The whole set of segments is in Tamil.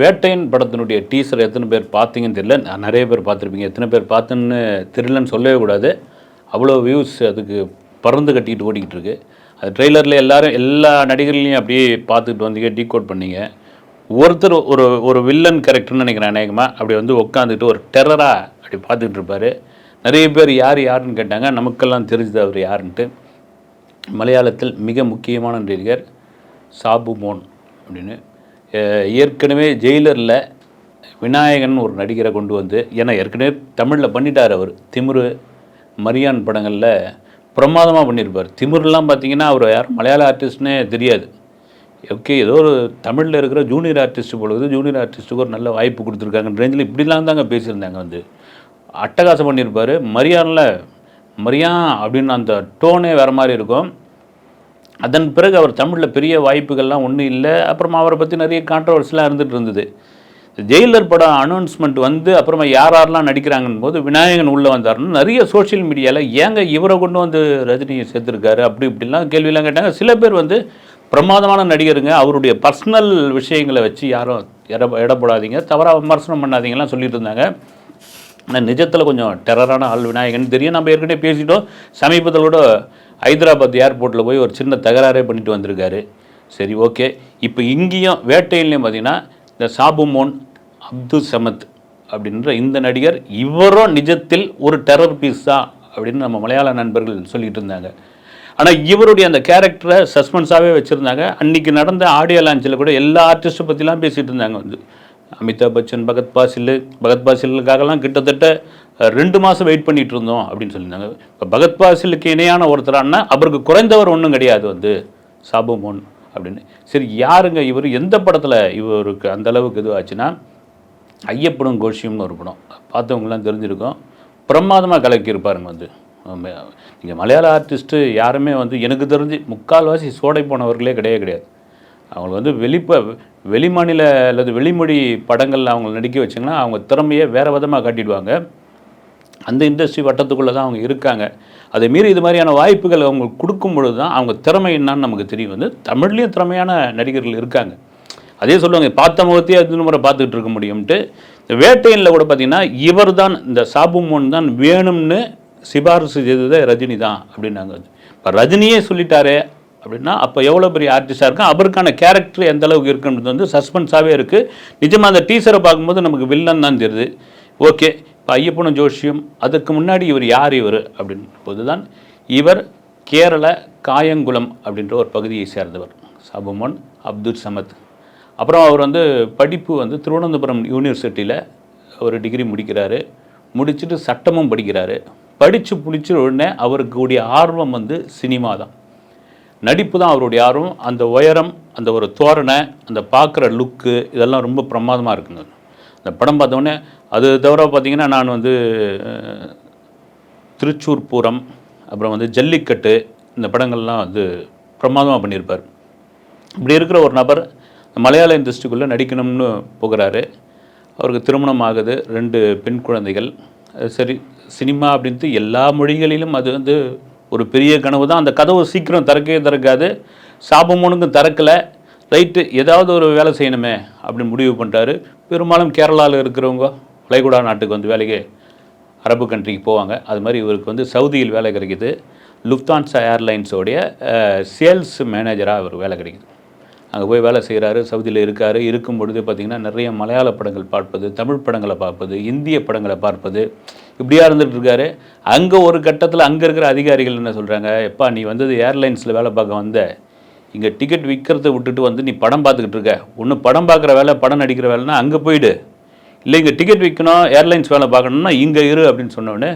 வேட்டையின் படத்தினுடைய டீசர் எத்தனை பேர் பார்த்தீங்கன்னு தெரியல. நான் நிறைய பேர் பார்த்துருப்பீங்க. எத்தனை பேர் பார்த்தேன்னு தெரியலன்னு சொல்லவே கூடாது. அவ்வளோ வியூஸ் அதுக்கு பறந்து கட்டிக்கிட்டு ஓடிக்கிட்டு இருக்கு. அது ட்ரெய்லரில் எல்லாரும் எல்லா நடிகர்களையும் அப்படியே பார்த்துக்கிட்டு வந்தீங்க டீகோட் பண்ணீங்க. ஒருத்தர் ஒரு ஒரு வில்லன் கேரக்டர்னு நினைக்கிறேன் அநேகமாக அப்படி வந்து உட்காந்துட்டு ஒரு டெரராக அப்படி பார்த்துக்கிட்டு இருப்பார். நிறைய பேர் யார் யாருன்னு கேட்டாங்க. நமக்கெல்லாம் தெரிஞ்சது அவர் யாருன்ட்டு. மலையாளத்தில் மிக முக்கியமான நடிகர் சாபு மோன் அப்படின்னு ஏற்கனவே ஜெயிலரில் விநாயகன் ஒரு நடிகரை கொண்டு வந்து ஏன்னா ஏற்கனவே தமிழில் பண்ணிட்டார் அவர். திமிரு மரியான் படங்களில் பிரமாதமாக பண்ணியிருப்பார் திமிருலாம் பார்த்தீங்கன்னா அவர் யார்? மலையாள ஆர்டிஸ்ட்னே தெரியாது. ஓகே ஏதோ ஒரு தமிழில் இருக்கிற ஜூனியர் ஆர்டிஸ்ட் பொழுது ஜூனியர் ஆர்டிஸ்ட்டுக்கு ஒரு நல்ல வாய்ப்பு கொடுத்துருக்காங்க ரேஞ்சில் இப்படிலாம் தாங்க பேசியிருந்தாங்க வந்து. அட்டகாசம் பண்ணியிருப்பார் மரியானில் மரியான் அப்படின்னு அந்த டோனே வேறு மாதிரி இருக்கும். அதன் பிறகு அவர் தமிழில் பெரிய வாய்ப்புகள்லாம் ஒன்றும் இல்லை. அப்புறமா அவரை பற்றி நிறைய கான்ட்ரவர்ஸ்லாம் இருந்துகிட்டு இருந்தது. ஜெயிலர் படம் அனௌன்ஸ்மெண்ட் வந்து அப்புறமா யார் யாரெல்லாம் நடிக்கிறாங்கன்னு போது விநாயகன் உள்ளே வந்தார்னு நிறைய சோஷியல் மீடியாவில் ஏங்க இவரை கொண்டு வந்து ரஜினியை சேர்த்துருக்காரு? அப்படி இப்படிலாம் கேள்வியெல்லாம் கேட்டாங்க. சில பேர் வந்து பிரமாதமான நடிகருங்க. அவருடைய பர்சனல் விஷயங்களை வச்சு யாரும் எட இடப்படாதீங்க தவறாக விமர்சனம் பண்ணாதீங்கலாம் சொல்லிட்டு இருந்தாங்க. ஆனால் நிஜத்தில் கொஞ்சம் டெரரான ஆள் விநாயகன். தெரியும் நம்ம ஏற்கனவே பேசிட்டோம். சமீபத்தில் கூட ஹைதராபாத் ஏர்போர்ட்டில் போய் ஒரு சின்ன தகராறே பண்ணிட்டு வந்திருக்காரு. சரி ஓகே. இப்போ இங்கேயும் வேட்டையிலையும் பார்த்தீங்கன்னா இந்த சாபுமோன் அப்துல் சமத் அப்படின்ற இந்த நடிகர் இவரும் நிஜத்தில் ஒரு டெரர் பீஸ் தான் அப்படின்னு நம்ம மலையாள நண்பர்கள் சொல்லிகிட்டு இருந்தாங்க. ஆனால் இவருடைய அந்த கேரக்டரை சஸ்பென்ஸாகவே வச்சுருந்தாங்க. அன்றைக்கி நடந்த ஆடியோ லான்ச்சில் கூட எல்லா ஆர்டிஸ்ட்டை பற்றிலாம் பேசிகிட்டு இருந்தாங்க. வந்து அமிதாப் பச்சன் பகத் பாசில் பகத் பாசிலுக்காகலாம் கிட்டத்தட்ட ரெண்டு மாதம் வெயிட் பண்ணிட்டு இருந்தோம் அப்படின்னு சொல்லியிருந்தாங்க. இப்போ பகத் பாசிலுக்கு இணையான ஒருத்தரானா அவருக்கு குறைந்தவர் ஒன்றும் கிடையாது வந்து. சாபுமோன் அப்படின்னு. சரி யாருங்க இவர்? எந்த படத்தில் இவருக்கு அந்த அளவுக்கு இதுவாச்சுன்னா ஐயப்படும் கோஷியம்னு ஒரு படம். பார்த்தவங்களாம் தெரிஞ்சிருக்கும். பிரமாதமாக கலக்கியிருப்பாருங்க வந்து. நீங்கள் மலையாள ஆர்டிஸ்ட்டு யாருமே வந்து எனக்கு தெரிஞ்சு முக்கால்வாசி சோடை போனவர்களே கிடையவே கிடையாது. அவங்களை வந்து வெளிப்ப வெளிமாநில அல்லது வெளிமொழி படங்களில் அவங்களை நடிக்க வச்சிங்கன்னா அவங்க திறமையை வேறு விதமாக காட்டிடுவாங்க. அந்த இண்டஸ்ட்ரி வட்டத்துக்குள்ளே தான் அவங்க இருக்காங்க. அதை மீறி இது மாதிரியான வாய்ப்புகள் அவங்களுக்கு கொடுக்கும் பொழுது தான் அவங்க திறமை என்னன்னு நமக்கு தெரியும் வந்து தமிழ்லேயும் திறமையான நடிகர்கள் இருக்காங்க. அதே சொல்லுவாங்க பார்த்த முகத்தையே எத்தனை முறை பார்த்துக்கிட்டு இருக்க முடியும்ட்டு. இந்த வேட்டையனில் கூட பார்த்தீங்கன்னா இவர் தான் இந்த சாபு மோன் தான் வேணும்னு சிபாரிசு செய்ததே ரஜினி தான் அப்படின்னாங்க. இப்போ ரஜினியே சொல்லிட்டாரே அப்படின்னா அப்போ எவ்வளோ பெரிய ஆர்டிஸ்டாக இருக்கும் அவருக்கான கேரக்டர் எந்த அளவுக்கு இருக்குன்றது வந்து சஸ்பென்ஸாகவே இருக்குது நிஜமாக அந்த டீச்சரை பார்க்கும்போது நமக்கு வில்லன் தான் தெரியுது. ஓகே ஐயப்பனும் ஜோஷியும் அதுக்கு முன்னாடி இவர் யார் இவர்? அப்படின் போது தான் இவர் கேரள காயங்குளம் அப்படின்ற ஒரு பகுதியை சேர்ந்தவர் சபுமன் அப்துல் சமத். அப்புறம் அவர் வந்து படிப்பு வந்து திருவனந்தபுரம் யூனிவர்சிட்டியில் ஒரு டிகிரி முடிக்கிறாரு. முடிச்சுட்டு சட்டமும் படிக்கிறாரு. படித்து பிடிச்ச உடனே அவருக்கு கூடிய ஆர்வம் வந்து சினிமா தான். நடிப்பு தான் அவருடைய ஆர்வம். அந்த உயரம் அந்த ஒரு தோரணை அந்த பார்க்குற லுக்கு இதெல்லாம் ரொம்ப பிரமாதமாக இருக்குங்க. அந்த படம் பார்த்தோன்னே அது தவிர பார்த்திங்கன்னா நான் வந்து திருச்சூர் பூரம் அப்புறம் வந்து ஜல்லிக்கட்டு இந்த படங்கள்லாம் வந்து பிரமாதமாக பண்ணியிருப்பார். இப்படி இருக்கிற ஒரு நபர் மலையாள இண்டஸ்ட்ரிக்குள்ளே நடிக்கணும்னு போகிறாரு. அவருக்கு திருமணம் ஆகுது ரெண்டு பெண் குழந்தைகள். அது சரி சினிமா அப்படின்ட்டு எல்லா மொழிகளிலும் அது வந்து ஒரு பெரிய கனவு தான் அந்த கதவு சீக்கிரம் திறக்கவே திறக்காது. சாபமோனுக்கும் திறக்கலை. ரைட்டு ஏதாவது ஒரு வேலை செய்யணுமே அப்படின்னு முடிவு பண்ணிட்டாரு. பெரும்பாலும் கேரளாவில் இருக்கிறவங்க வளைகுடா நாட்டுக்கு வந்து வேலைக்கு அரபு கண்ட்ரிக்கு போவாங்க. அது மாதிரி இவருக்கு வந்து சவுதியில் வேலை கிடைக்குது. லுஃப்தான்ஸா ஏர்லைன்ஸோடைய சேல்ஸ் மேனேஜராக இவர் வேலை கிடைக்குது. அங்கே போய் வேலை செய்கிறாரு சவுதியில் இருக்கார். இருக்கும் பொழுது பார்த்திங்கன்னா நிறைய மலையாள படங்கள் பார்ப்பது தமிழ் படங்களை பார்ப்பது இந்திய படங்களை பார்ப்பது. இப்படியா இருந்துகிட்டு இருக்காரு. அங்கே ஒரு கட்டத்தில் அங்கே இருக்கிற அதிகாரிகள் என்ன சொல்கிறாங்க எப்பா நீ வந்தது ஏர்லைன்ஸில் வேலை பார்க்க வந்த. இங்கே டிக்கெட் விற்கிறத விட்டுட்டு வந்து நீ படம் பார்த்துக்கிட்டு இருக்க. ஒன்று படம் பார்க்குற வேலை படம் நடிக்கிற வேலைன்னா அங்கே போயிடு. இல்லை இங்கே டிக்கெட் விற்கணும் ஏர்லைன்ஸ் வேலை பார்க்கணும்னா இங்கே இரு அப்படின்னு சொன்னோடனே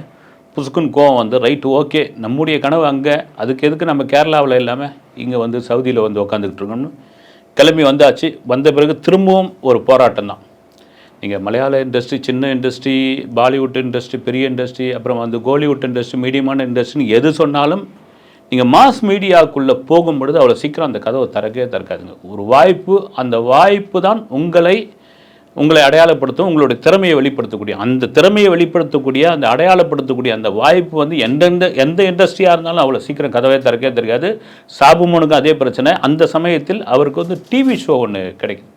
புசுக்குன்னு கோவம் வந்து ரைட்டு ஓகே நம்முடைய கனவு அங்கே. அதுக்கு எதுக்கு நம்ம கேரளாவில் இல்லாமல் இங்கே வந்து சவுதியில் வந்து உக்காந்துக்கிட்டு இருக்கோம்னு கிளம்பி வந்தாச்சு. வந்த பிறகு திரும்பவும் ஒரு போராட்டம் தான். நீங்கள் மலையாள இண்டஸ்ட்ரி சின்ன இண்டஸ்ட்ரி பாலிவுட் இண்டஸ்ட்ரி பெரிய இண்டஸ்ட்ரி அப்புறம் வந்து கோலிவுட் இண்டஸ்ட்ரி மீடியமான இண்டஸ்ட்ரின்னு எது சொன்னாலும் நீங்கள் மாஸ் மீடியாவுக்குள்ளே போகும்பொழுது அவ்வளோ சீக்கிரம் அந்த கதவை திறக்கவே திறக்காதுங்க. ஒரு வாய்ப்பு அந்த வாய்ப்பு தான் உங்களை உங்களை அடையாளப்படுத்தும் உங்களுடைய திறமையை வெளிப்படுத்தக்கூடிய. அந்த திறமையை வெளிப்படுத்தக்கூடிய அந்த அடையாளப்படுத்தக்கூடிய அந்த வாய்ப்பு வந்து எந்தெந்த எந்த இண்டஸ்ட்ரியாக இருந்தாலும் அவ்வளோ சீக்கிரம் கதவே திறக்கவே தெரியாது சாபுமோனுக்கும் அதே பிரச்சனை. அந்த சமயத்தில் அவருக்கு வந்து டிவி ஷோ ஒன்று கிடைக்கும்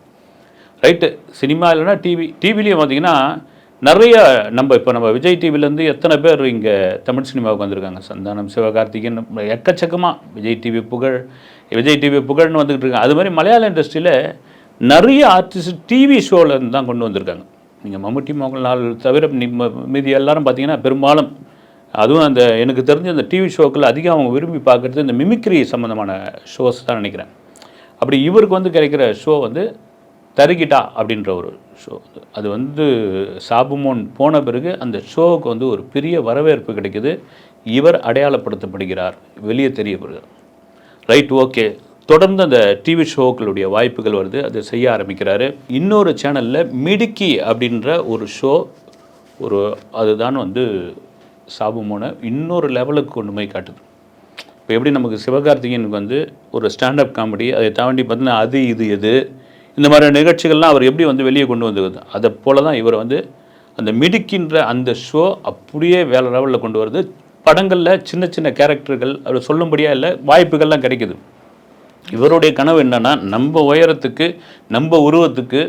ரைட்டு சினிமா இல்லைன்னா டிவி டிவிலையும் பார்த்தீங்கன்னா நிறைய நம்ம இப்போ நம்ம விஜய் டிவிலேருந்து எத்தனை பேர் இங்கே தமிழ் சினிமாவுக்கு வந்திருக்காங்க? சந்தானம் சிவகார்த்திகேயன் எக்கச்சக்கமாக விஜய் டிவி புகழ் விஜய் டிவி புகழ்னு வந்துக்கிட்டு இருக்காங்க. அது மாதிரி மலையாள இண்டஸ்ட்ரியில் நிறைய ஆர்டிஸ்ட் டிவி ஷோவிலேருந்து தான் கொண்டு வந்திருக்காங்க. நீங்கள் மம்முட்டி மோகன்லால் தவிர மீதி எல்லாரும் பார்த்தீங்கன்னா பெரும்பாலும் அதுவும் அந்த எனக்கு தெரிஞ்ச அந்த டிவி ஷோக்கள் அதிகம் அவங்க விரும்பி பார்க்குறது இந்த மிமிக்ரி சம்மந்தமான ஷோஸ் தான் நினைக்கிறேன். அப்படி இவருக்கு வந்து கிடைக்கிற ஷோ வந்து தருகிட்டா அப்படின்ற ஒரு ஷோ அது வந்து சாபுமோன் போன பிறகு அந்த ஷோவுக்கு வந்து ஒரு பெரிய வரவேற்பு கிடைக்குது. இவர் அடையாளப்படுத்தப்படுகிறார். வெளியே தெரியப்படுகிறார் ரைட் ஓகே. தொடர்ந்து அந்த டிவி ஷோக்களுடைய வாய்ப்புகள் வருது. அதை செய்ய ஆரம்பிக்கிறாரு. இன்னொரு சேனலில் மிடுக்கி அப்படின்ற ஒரு ஷோ ஒரு அதுதான் வந்து சாபுமோனை இன்னொரு லெவலுக்கு கொண்டு போய் காட்டுது. இப்போ எப்படி நமக்கு சிவகார்த்திகேயனுக்கு வந்து ஒரு ஸ்டாண்டப் காமெடி அதை தாண்டி பார்த்தீங்கன்னா அது இது எது இந்த மாதிரி நிகழ்ச்சிகள்லாம் அவர் எப்படி வந்து வெளியே கொண்டு வந்து அதை போல தான் இவர் வந்து அந்த மிடுக்கின்ற அந்த ஷோ அப்படியே வேற லெவலில் கொண்டு வருது. படங்களில் சின்ன சின்ன கேரக்டர்கள் அவர் சொல்லும்படியாக இல்லை வாய்ப்புகள்லாம் கிடைக்குது. இவருடைய கனவு என்னென்னா நம்ம உயரத்துக்கு நம்ம உருவத்துக்கு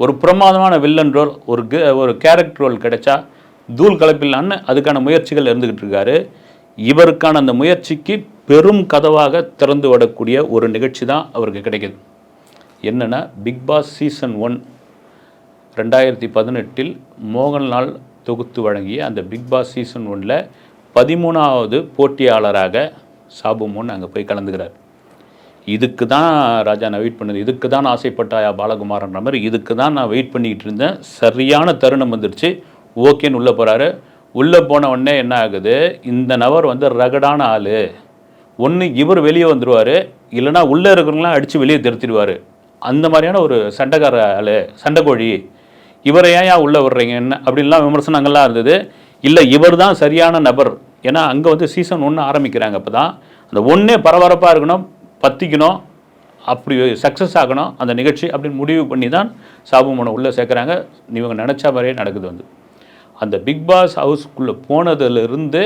ஒரு பிரமாதமான வில்லன் ரோல் ஒரு ஒரு கேரக்டர் ரோல் கிடைச்சா தூள் கலப்பில்லான்னு அதுக்கான முயற்சிகள் இருந்துக்கிட்டு இருக்காரு. இவருக்கான அந்த முயற்சிக்கு பெரும் கதவாக திறந்து விடக்கூடிய ஒரு நிகழ்ச்சி தான் அவருக்கு கிடைக்குது. என்னென்னா பிக் பாஸ் சீசன் ஒன் ரெண்டாயிரத்தி பதினெட்டில் மோகன்லால் தொகுத்து வழங்கிய அந்த பிக் பாஸ் சீசன் ஒனில் பதிமூணாவது போட்டியாளராக சாபுமோன் அங்கே போய் கலந்துக்கிறார். இதுக்கு தான் ராஜா நான் வெயிட் பண்ணது. இதுக்கு தான் ஆசைப்பட்டாயா பாலகுமாரன்ற மாதிரி இதுக்கு தான் நான் வெயிட் பண்ணிக்கிட்டு இருந்தேன். சரியான தருணம் வந்துருச்சு. ஓகேன்னு உள்ளே போகிறாரு உள்ளே போன உடனே என்ன ஆகுது? இந்த நபர் வந்து ரகடான ஆள். ஒன்று இவர் வெளியே வந்துடுவார் இல்லைன்னா உள்ளே இருக்கிறவங்களாம் அடித்து வெளியே திருத்திடுவார் அந்த மாதிரியான ஒரு சண்டைக்கார ஆள் சண்டைக்கோழி இவரை ஏன் ஏன் உள்ளே விடுறீங்கன்னு அப்படின்லாம் விமர்சனங்கள்லாம் இருந்தது. இல்லை இவர் தான் சரியான நபர். ஏன்னா அங்கே வந்து சீசன் ஒன்று ஆரம்பிக்கிறாங்க அப்போ தான். அந்த ஒன்றே பரபரப்பாக இருக்கணும் பத்திக்கணும் அப்படி சக்ஸஸ் ஆகணும் அந்த நிகழ்ச்சி அப்படின்னு முடிவு பண்ணி தான் சாபுமனை உள்ளே சேர்க்குறாங்க. இவங்க நினச்ச மாதிரியே நடக்குது வந்து. அந்த பிக் பாஸ் ஹவுஸ்க்குள்ளே போனதுலேருந்து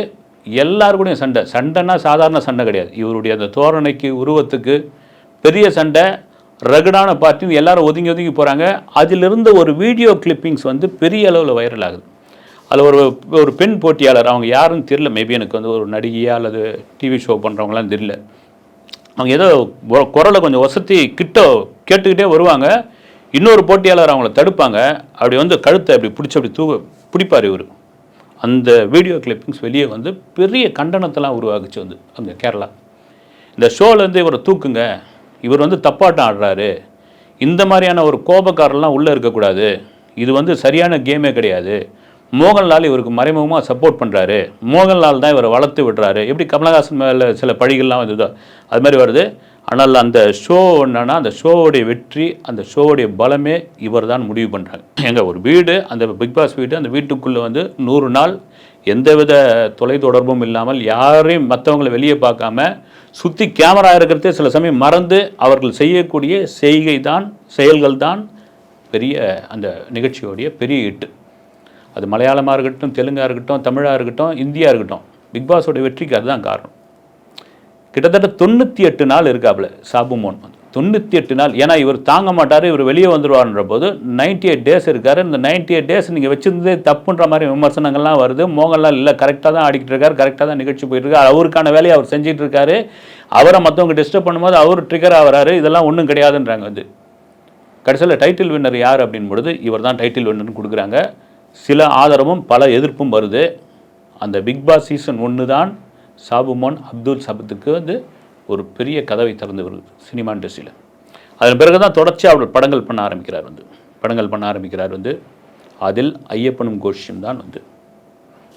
எல்லாரு சண்டை. சண்டைன்னா சாதாரண சண்டை கிடையாது. இவருடைய அந்த தோரணைக்கு உருவத்துக்கு பெரிய சண்டை. ரகடான பார்ட்டியும் எல்லாரும் ஒதுங்கி ஒதுங்கி போகிறாங்க அதிலிருந்து ஒரு வீடியோ கிளிப்பிங்ஸ் வந்து பெரிய அளவில் வைரல் ஆகுது. அதில் ஒரு ஒரு பெண் போட்டியாளர் அவங்க யாருன்னு தெரியல. மேபி எனக்கு வந்து ஒரு நடிகையா அல்லது டிவி ஷோ பண்ணுறவங்களாம் தெரியல. அவங்க ஏதோ குரலை கொஞ்சம் வசதி கிட்ட கேட்டுக்கிட்டே வருவாங்க. இன்னொரு போட்டியாளர் அவங்கள தடுப்பாங்க. அப்படி வந்து கழுத்தை அப்படி பிடிச்சி அப்படி தூ பிடிப்பார் இவர். அந்த வீடியோ கிளிப்பிங்ஸ் வெளியே வந்து பெரிய கண்டனத்தெல்லாம் உருவாக்குச்சு வந்து அங்கே கேரளா. இந்த ஷோலேருந்து இவரை தூக்குங்க. இவர் வந்து தப்பாட்டம் ஆடுறாரு. இந்த மாதிரியான ஒரு கோபக்காரெல்லாம் உள்ளே இருக்கக்கூடாது. இது வந்து சரியான கேமே கிடையாது. மோகன்லால் இவருக்கு மறைமுகமாக சப்போர்ட் பண்ணுறாரு. மோகன்லால் தான் இவரை வளர்த்து விடுறாரு. எப்படி கமலஹாசன் மேலே சில பழிகள்லாம் வந்ததோ அது மாதிரி வருது. ஆனால் அந்த ஷோ என்னன்னா அந்த ஷோவுடைய வெற்றி அந்த ஷோவுடைய பலமே இவர் தான் முடிவு பண்ணுறாங்க. எங்கள் ஒரு வீடு அந்த பிக் பாஸ் வீடு அந்த வீட்டுக்குள்ளே வந்து நூறு நாள் எந்தவித தொலைத்தொடர்பும் இல்லாமல் யாரையும் மற்றவங்களை வெளியே பார்க்காம சுற்றி கேமரா இருக்கிறதே சில சமயம் மறந்து அவர்கள் செய்யக்கூடிய செய்கை தான் செயல்கள் தான் பெரிய அந்த நிகழ்ச்சியோடைய பெரிய இட்டு அது மலையாளமாக இருக்கட்டும் தெலுங்காக இருக்கட்டும் தமிழாக இருக்கட்டும் இந்தியா இருக்கட்டும். பிக் பாஸோட வெற்றிக்கு அதுதான் காரணம். கிட்டத்தட்ட தொண்ணூற்றி எட்டு நாள் இருக்காப்புல சாபுமோன் வந்து. தொண்ணூற்றி எட்டு நாள். ஏன்னா இவர் தாங்க மாட்டார் இவர் வெளியே வந்துடுவார்ன்ற போது நைன்டி எயிட் டேஸ் இருக்கார். இந்த நைன்டி எயிட் டேஸ் நீங்கள் வச்சிருந்ததே தப்புன்ற மாதிரி விமர்சனங்கள்லாம் வருது. மோகன்லால் இல்லை கரெக்டாக தான் ஆடிக்கிட்டு இருக்கார் கரெக்டாக தான் நிகழ்ச்சி போயிட்டுருக்கார் அவருக்கான வேலையை அவர் செஞ்சிட்டு இருக்காரு. அவரை மற்றவங்க டிஸ்டர்ப் பண்ணும்போது அவர் ட்ரிகர் ஆகிறாரு. இதெல்லாம் ஒன்றும் கிடையாதுன்றாங்க வந்து. கடைசியில் டைட்டில் வின்னர் யார் அப்படின் பொழுது இவர் தான் டைட்டில் வின்னர்னு கொடுக்குறாங்க. சில ஆதரவும் பல எதிர்ப்பும் வருது. அந்த பிக் பாஸ் சீசன் ஒன்று தான் சாபுமோன் அப்துல் சபத்துக்கு வந்து ஒரு பெரிய கதவை திறந்து வருது சினிமா இண்டஸ்ட்ரியில். அதன் பிறகு தான் தொடர்ச்சியாக அவர் படங்கள் பண்ண ஆரம்பிக்கிறார் வந்து. படங்கள் பண்ண ஆரம்பிக்கிறார் வந்து. அதில் ஐயப்பனும் கோஷியும் தான் வந்து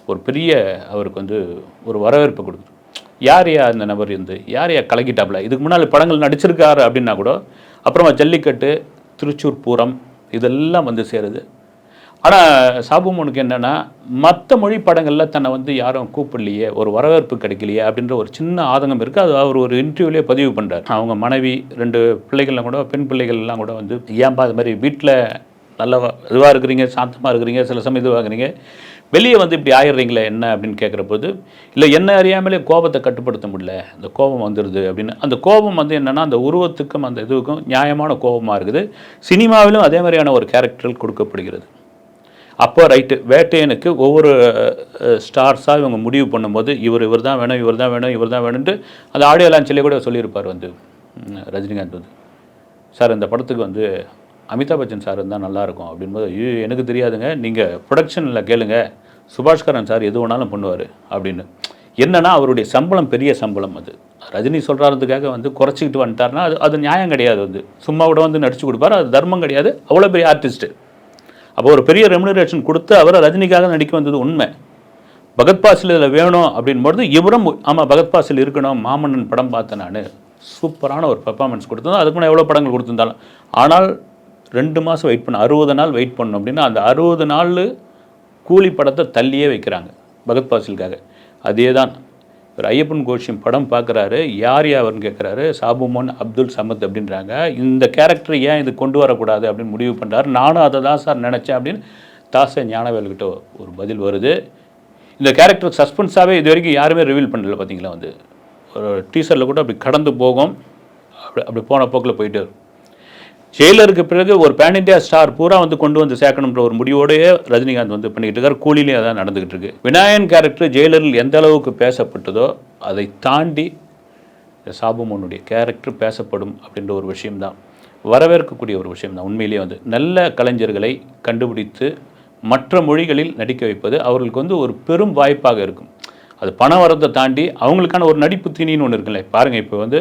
ஒரு பெரிய அவருக்கு வந்து ஒரு வரவேற்பு கொடுக்குது. யார் யா அந்த நபர் இருந்து யார் யா கலக்கிட்டாப்ல இதுக்கு முன்னால் படங்கள் நடிச்சிருக்காரு அப்படின்னா கூட அப்புறமா ஜல்லிக்கட்டு திருச்சூர் பூரம் இதெல்லாம் வந்து சேருது. ஆனால் சாபுமோனுக்கு என்னென்னா மற்ற மொழி படங்களில் தன்னை வந்து யாரும் கூப்பிடலையே ஒரு வரவேற்பு கிடைக்கலையே அப்படின்ற ஒரு சின்ன ஆதங்கம் இருக்குது அது அவர் ஒரு இன்டர்வியூலேயே பதிவு பண்ணுறார் அவங்க மனைவி ரெண்டு பிள்ளைகள்லாம் கூட பெண் பிள்ளைகள்லாம் கூட வந்து ஏன்பா அது மாதிரி வீட்டில் நல்ல இதுவாக இருக்கிறீங்க சாந்தமாக இருக்கிறீங்க சில சமயம் இதுவாக இருக்கிறீங்க வெளியே வந்து இப்படி ஆயிடுறீங்களே என்ன? அப்படின்னு கேட்குற போது இல்லை என்ன அறியாமலே கோபத்தை கட்டுப்படுத்த முடியல. அந்த கோபம் வந்துடுது அப்படின்னு. அந்த கோபம் வந்து என்னென்னா அந்த உருவத்துக்கும் அந்த இதுக்கும் நியாயமான கோபமாக இருக்குது. சினிமாவிலும் அதே மாதிரியான ஒரு கேரக்டர் கொடுக்கப்படுகிறது. அப்போ ரைட்டு வேட்டையனுக்கு ஒவ்வொரு ஸ்டார்ஸாக இவங்க முடிவு பண்ணும்போது இவர் இவர் தான் வேணும் இவர் தான் வேணும் இவர் தான் வேணும்ட்டு அந்த ஆடியோ லான்ச்சிலே கூட சொல்லியிருப்பார் வந்து ரஜினிகாந்த் வந்து. சார் இந்த படத்துக்கு வந்து அமிதாப் பச்சன் சார் இருந்தால் நல்லாயிருக்கும் அப்படின்போது ஐயோ எனக்கு தெரியாதுங்க. நீங்கள் ப்ரொடக்ஷனில் கேளுங்க. சுபாஷ்கரன் சார் எது வேணாலும் பண்ணுவார் அப்படின்னு. என்னென்னா அவருடைய சம்பளம் பெரிய சம்பளம் அது. ரஜினி சொல்கிறதுக்காக வந்து குறைச்சிக்கிட்டு வந்துட்டாருன்னா அது அது நியாயம் கிடையாது வந்து. சும்மா கூட வந்து நடிச்சு கொடுப்பாரு அது தர்மம் கிடையாது. அவ்வளோ பெரிய ஆர்டிஸ்ட்டு அப்போ ஒரு பெரிய ரெமுனரேஷன் கொடுத்து அவரை ரஜினிக்காக நடிக்க வந்தது உண்மை. பகத்பாசில் இதில் வேணும் அப்படின்போது இவரும் ஆமாம் பகத் பாசில் இருக்கணும் மாமன்னன் படம் பார்த்தேன் நான். சூப்பரான ஒரு பெர்ஃபார்மன்ஸ் கொடுத்தோம் அதுக்கு நான் எவ்வளோ படங்கள் கொடுத்துருந்தாலும். ஆனால் ரெண்டு மாதம் வெயிட் பண்ண அறுபது நாள் வெயிட் பண்ணணும் அப்படின்னா அந்த அறுபது நாள் கூலி படத்தை தள்ளியே வைக்கிறாங்க பகத் பாசிலுக்காக அதே தான் ஒரு ஐயப்பன் கோஷியம் படம் பார்க்குறாரு. யார் யாவர்னு கேட்குறாரு சாபுமோன் அப்துல் சமத் அப்படின்றாங்க. இந்த கேரக்டர் ஏன் இது கொண்டு வரக்கூடாது அப்படின்னு முடிவு பண்ணுறாரு நானும் அதை தான் சார் நினச்சேன் அப்படின்னு தாச ஞானவேல்கிட்ட ஒரு பதில் வருது. இந்த கேரக்டர் சஸ்பென்ஸாகவே இது வரைக்கும் யாருமே ரிவீல் பண்ணல பார்த்தீங்களா வந்து. ஒரு டீசரில் கூட அப்படி கடந்து போகும். அப்படி அப்படி போன போக்கில் போயிட்டு ஜெயிலருக்கு பிறகு ஒரு பேன் இண்டியா ஸ்டார் பூரா வந்து கொண்டு வந்து சேர்க்கணுன்ற ஒரு முடிவோடயே ரஜினிகாந்த் வந்து பண்ணிக்கிட்டு இருக்காரு. கூலிலேயே அதான் நடந்துகிட்டு இருக்கு. விநாயகன் கேரக்டர் ஜெயிலரில் எந்த அளவுக்கு பேசப்பட்டதோ அதை தாண்டி சாபுமோனுடைய கேரக்டர் பேசப்படும் அப்படின்ற ஒரு விஷயம்தான். வரவேற்கக்கூடிய ஒரு விஷயம்தான். உண்மையிலேயே வந்து நல்ல கலைஞர்களை கண்டுபிடித்து மற்ற மொழிகளில் நடிக்க வைப்பது அவர்களுக்கு வந்து ஒரு பெரும் வாய்ப்பாக இருக்கும். அது பண வரத்தை தாண்டி அவங்களுக்கான ஒரு நடிப்பு தீனின்னு ஒன்று இருக்குல்ல. பாருங்கள் இப்போ வந்து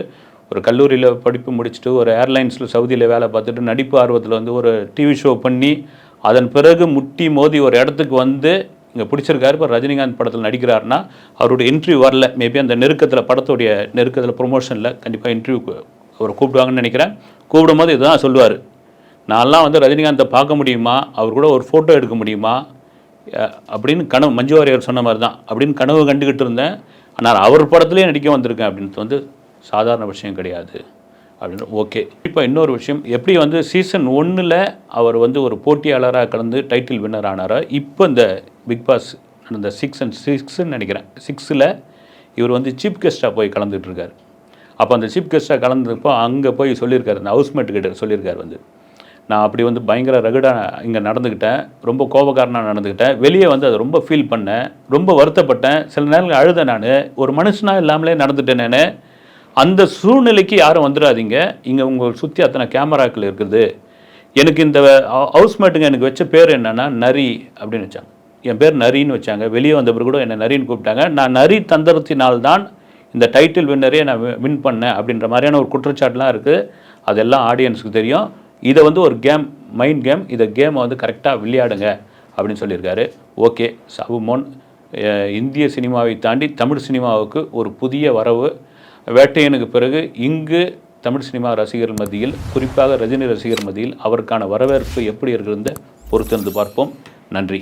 ஒரு கல்லூரியில் படிப்பு முடிச்சுட்டு ஒரு ஏர்லைன்ஸில் சவுதியில் வேலை பார்த்துட்டு நடிப்பு ஆர்வத்தில் வந்து ஒரு டிவி ஷோ பண்ணி அதன் பிறகு முட்டி மோதி ஒரு இடத்துக்கு வந்து இங்கே பிடிச்சிருக்காரு. இப்போ ரஜினிகாந்த் படத்தில் நடிக்கிறாருன்னா அவருடைய இன்டர்வியூ வரல. மேபி அந்த நெருக்கத்தில் படத்துடைய நெருக்கத்தில் ப்ரொமோஷனில் கண்டிப்பாக இன்டர்வியூ அவர் கூப்பிடுவாங்கன்னு நினைக்கிறேன். கூப்பிடும்போது இதுதான் சொல்லுவார். நான்லாம் வந்து ரஜினிகாந்தை பார்க்க முடியுமா? அவர் கூட ஒரு ஃபோட்டோ எடுக்க முடியுமா? அப்படின்னு கனவு மஞ்சு வாரியர் சொன்ன மாதிரி தான் அப்படின்னு கனவு கண்டுக்கிட்டு இருந்தேன். ஆனால் அவர் படத்துலேயே நடிக்க வந்திருக்கேன். அப்படின்னு வந்து சாதாரண விஷயம் கிடையாது. அப்படின்னு ஓகே. இப்போ இன்னொரு விஷயம் எப்படி வந்து சீசன் ஒன்றில் அவர் வந்து ஒரு போட்டியாளராக கலந்து டைட்டில் வின்னர் ஆனாரோ இப்போ இந்த பிக் பாஸ் அந்த சிக்ஸ் அண்ட் சிக்ஸ்ன்னு நினைக்கிறேன். சிக்ஸில் இவர் வந்து சீஃப் கெஸ்ட்டாக போய் கலந்துட்டுருக்கார் அப்போ அந்த சீஃப் கெஸ்ட்டாக கலந்துருப்போ அங்கே போய் சொல்லியிருக்காரு அந்த ஹவுஸ்மேட் கிட்ட சொல்லியிருக்காரு வந்து. நான் அப்படி வந்து பயங்கர ரகுடாக இங்கே நடந்துக்கிட்டேன் ரொம்ப கோபக்காரனாக நடந்துக்கிட்டேன். வெளியே வந்து அதை ரொம்ப ஃபீல் பண்ணேன் ரொம்ப வருத்தப்பட்டேன். சில நேரங்கள் அழுதேன் நான். ஒரு மனுஷனாக இல்லாமலே நடந்துட்டேன் நான் அந்த சூழ்நிலைக்கு யாரும் வந்துடாதீங்க. இங்கே உங்களை சுற்றி அத்தனை கேமராக்கள் இருக்குது. எனக்கு இந்த ஹவுஸ்மேட்டுங்க எனக்கு வச்ச பேர் என்னன்னா நரி அப்படின்னு வச்சாங்க. என் பேர் நரின்னு வச்சாங்க. வெளியே வந்த பிறகு கூட என்னை நரின்னு கூப்பிட்டாங்க. நான் நரி தந்திரத்தினால்தான் இந்த டைட்டில் வின்னரே நான் வின் பண்ணேன் அப்படின்ற மாதிரியான ஒரு குற்றச்சாட்டுலாம் இருக்குது அதெல்லாம் ஆடியன்ஸுக்கு தெரியும். இதை வந்து ஒரு கேம் மைண்ட் கேம். இதை கேமை வந்து கரெக்டாக விளையாடுங்க அப்படின்னு சொல்லியிருக்காரு. ஓகே சபுமோன் இந்திய சினிமாவை தாண்டி தமிழ் சினிமாவுக்கு ஒரு புதிய வரவு. வேட்டையனுக்கு பிறகு இங்கு தமிழ் சினிமா ரசிகர்கள் மத்தியில் குறிப்பாக ரஜினி ரசிகர் மத்தியில் அவருக்கான வரவேற்பு எப்படி இருக்கிறது பொறுத்திருந்து பார்ப்போம். நன்றி.